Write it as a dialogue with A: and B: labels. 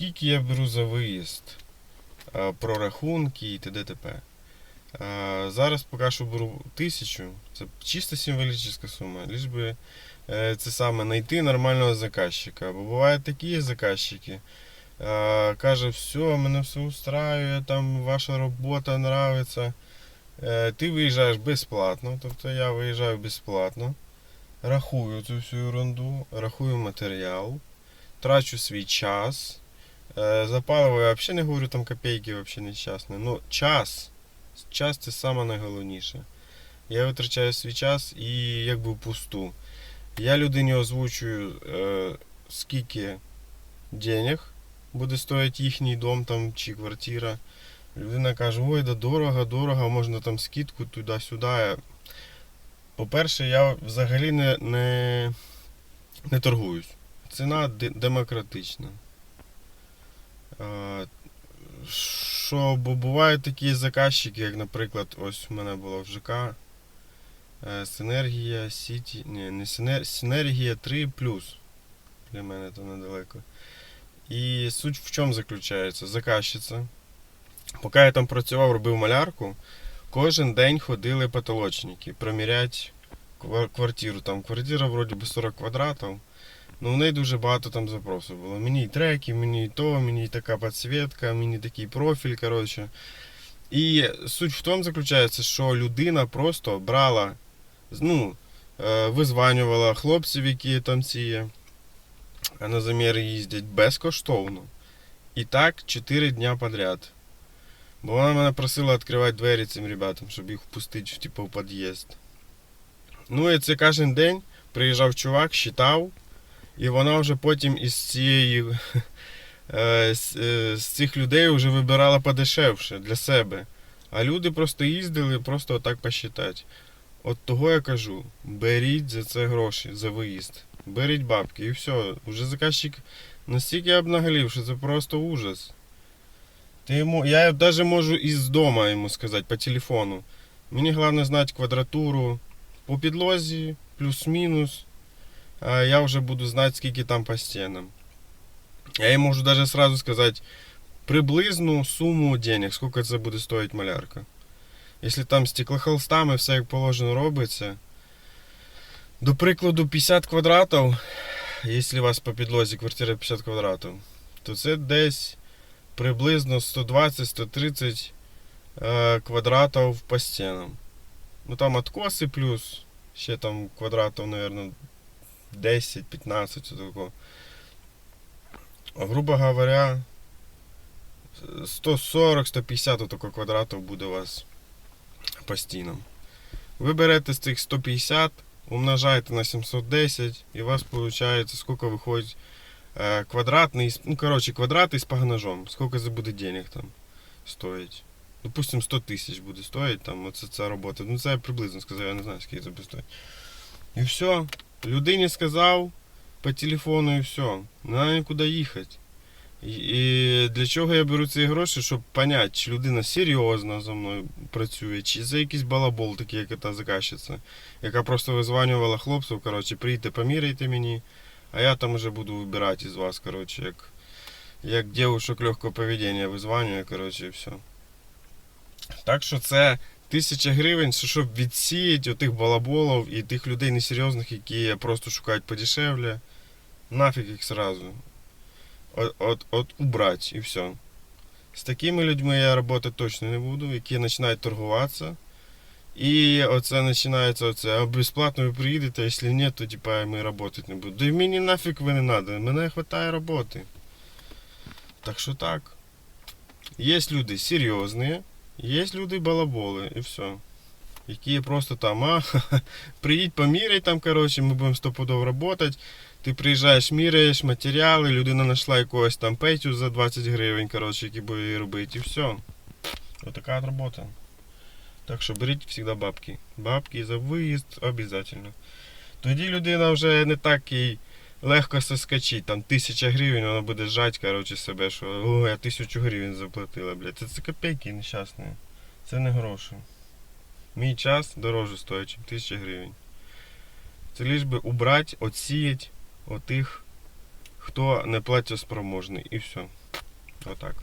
A: скільки я беру за виїзд, прорахунки і т.д. т.п. Зараз поки що беру тисячу, це чисто символічна сума, лиш би е, це саме знайти нормального заказчика. Бо бувають такі заказчики, каже, все, мене все устраює, там ваша робота нравиться. Е, Ти виїжджаєш безплатно, тобто я виїжджаю безплатно, рахую цю всю ерунду, рахую матеріал, трачу свій час. Е, За паливо я взагалі не говорю там копійки, взагалі нещасне. Ну, час. Час це саме найголовніше. Я витрачаю свій час і якби впусту. Я людині озвучую, е, скільки денег буде стоїти їхній дом там, чи квартира. Людина каже, ой, да дорого, дорого, можна там скидку туди-сюди. По-перше, я взагалі не, не, не торгуюсь. Ціна демократична. Що, бо бувають такі заказчики, як, наприклад, ось у мене було в ЖК. е, Синергія Сіті. Ні, не Синер... Синергія 3 Для мене то недалеко. І суть в чому заключається? Заказчиця. Поки я там працював, робив малярку, кожен день ходили потолочники, проміряти квартиру. Там квартира вроді би 40 квадратів. Ну, в неї дуже багато там запросів було. Мені і треки, мені і то, мені і така підсвітка, мені такий профіль, коротше. І суть в тому заключається, що людина просто брала, ну, е, визванювала хлопців, які там ці е, на заміри їздять безкоштовно. І так 4 дня подряд. Бо вона мене просила відкривати двері цим ребятам, щоб їх впустити типу, в під'їзд. Ну і це кожен день приїжджав чувак, считав, і вона вже потім із цієї е, з, е, цих людей вже вибирала подешевше для себе. А люди просто їздили, просто отак посчитати. От того я кажу: беріть за це гроші, за виїзд. Беріть бабки і все. Уже заказчик настільки обнаглів, що це просто ужас. Ти йому, я навіть можу із дома йому сказати по телефону. Мені головне знати квадратуру по підлозі, плюс-мінус. А я вже буду знати, скільки там по стінам. Я їм можу навіть сразу сказати приблизну суму денег, скільки це буде стоїть малярка. Якщо там стеклохолстами все як положено робиться. До прикладу, 50 квадратів, якщо у вас по підлозі квартира 50 квадратів, то це десь приблизно 120-130 е, квадратів по стінам. Ну там откоси плюс, ще там квадратів, мабуть, 10-15 такого. Грубо говоря, 140-150 такого квадратів буде у вас по стінам. Ви берете з цих 150, умножаєте на 710, і у вас виходить, скільки виходить е, квадратний, ну, короче, квадрат із погнажом. Сколько це буде денег там стоїть. Допустим, 100 тисяч буде стоїть там, оце ця робота. Ну це я приблизно сказав, я не знаю, скільки це буде стоїть. І все. Людині сказав по телефону і все. Не треба нікуди їхати. І, для чого я беру ці гроші, щоб поняти, чи людина серйозно за мною працює, чи це якийсь балабол, такий, як та заказчиця, яка просто визванювала хлопців, коротше, прийдьте, поміряйте мені. А я там уже буду выбирать из вас, короче, як, як девушек легкого поведения визванюю, короче, і все. Так що це тисяча гривень, щоб відсіяти отих балаболів і тих людей несерйозних, які просто шукають подешевле. Нафіг їх сразу. От, от, от убрать і все. З такими людьми я працювати точно не буду, які починають торгуватися. І оце починається оце, а безплатно ви приїдете, а якщо ні, то типа ми працювати не будемо. Да й мені нафіг ви не треба, мене вистачає роботи. Так що так. Є люди серйозні, є люди балаболи, і все. Які просто там, а, приїдь поміряй там, коротше, ми будемо стопудово працювати. Ти приїжджаєш, міряєш матеріали, людина знайшла якогось там петю за 20 гривень, коротше, який буде її робити, і все. Отака от робота. Так що беріть завжди бабки. Бабки за виїзд обов'язково. Тоді людина вже не так їй легко соскочить. Там тисяча гривень, вона буде жать, коротше, себе, що о, я тисячу гривень заплатила, блядь. Це, це копійки нещасні. Це не гроші. Мій час дороже стоїть, ніж тисяча гривень. Це лиш би убрати, отсіяти отих, хто не платить спроможний. І все. Отак.